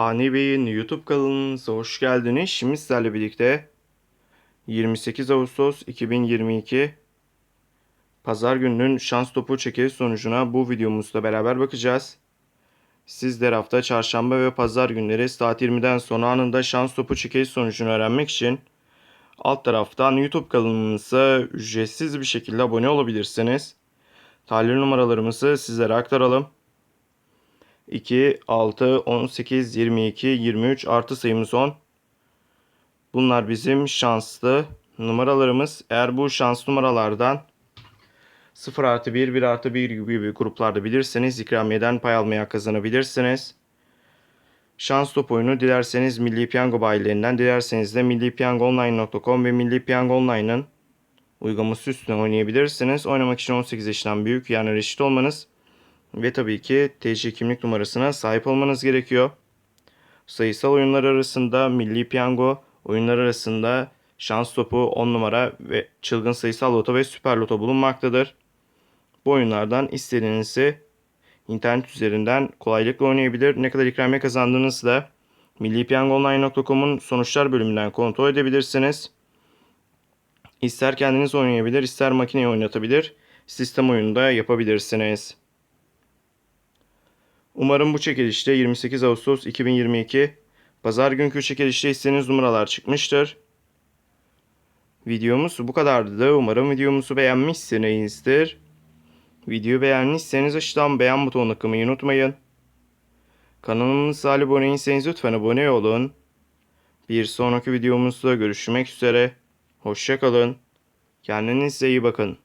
Fani Bey'in YouTube kanalımıza hoş geldiniz. Şimdi sizlerle birlikte 28 Ağustos 2022 Pazar gününün şans topu çekiliş sonucuna bu videomuzda beraber bakacağız. Sizler hafta çarşamba ve pazar günleri saat 20'den sonra anında şans topu çekiliş sonucunu öğrenmek için alt taraftan YouTube kanalımıza ücretsiz bir şekilde abone olabilirsiniz. Talih numaralarımızı sizlere aktaralım. 2, 6, 18, 22, 23 artı sayımız 10. Bunlar bizim şanslı numaralarımız. Eğer bu şans numaralardan 0 artı 1, 1 artı 1 gibi gruplarda bilirseniz ikramiyeden pay almaya kazanabilirsiniz. Şans top oyunu dilerseniz Milli Piyango bayilerinden, dilerseniz de millipiyangoonline.com ve Milli Piyango Online'ın uygulaması üstüne oynayabilirsiniz. Oynamak için 18 yaşından büyük yani reşit olmanız ve tabii ki TC kimlik numarasına sahip olmanız gerekiyor. Sayısal oyunlar arasında Milli Piyango, oyunlar arasında Şans Topu 10 numara ve Çılgın Sayısal Loto ve Süper Loto bulunmaktadır. Bu oyunlardan istediğinizi internet üzerinden kolaylıkla oynayabilir. Ne kadar ikramiye kazandığınızı da millipiyangoonline.com'un sonuçlar bölümünden kontrol edebilirsiniz. İster kendiniz oynayabilir, ister makineyi oynatabilir, sistem oyunda yapabilirsiniz. Umarım bu çekilişte 28 Ağustos 2022 Pazar günkü çekilişte istediğiniz numaralar çıkmıştır. Videomuz bu kadardı. Umarım videomuzu beğenmişsinizdir. Videoyu beğendiyseniz aşağıdan beğen butonuna tıklamayı unutmayın. Kanalımıza abone değilseniz lütfen abone olun. Bir sonraki videomuzda görüşmek üzere. Hoşçakalın. Kendinize iyi bakın.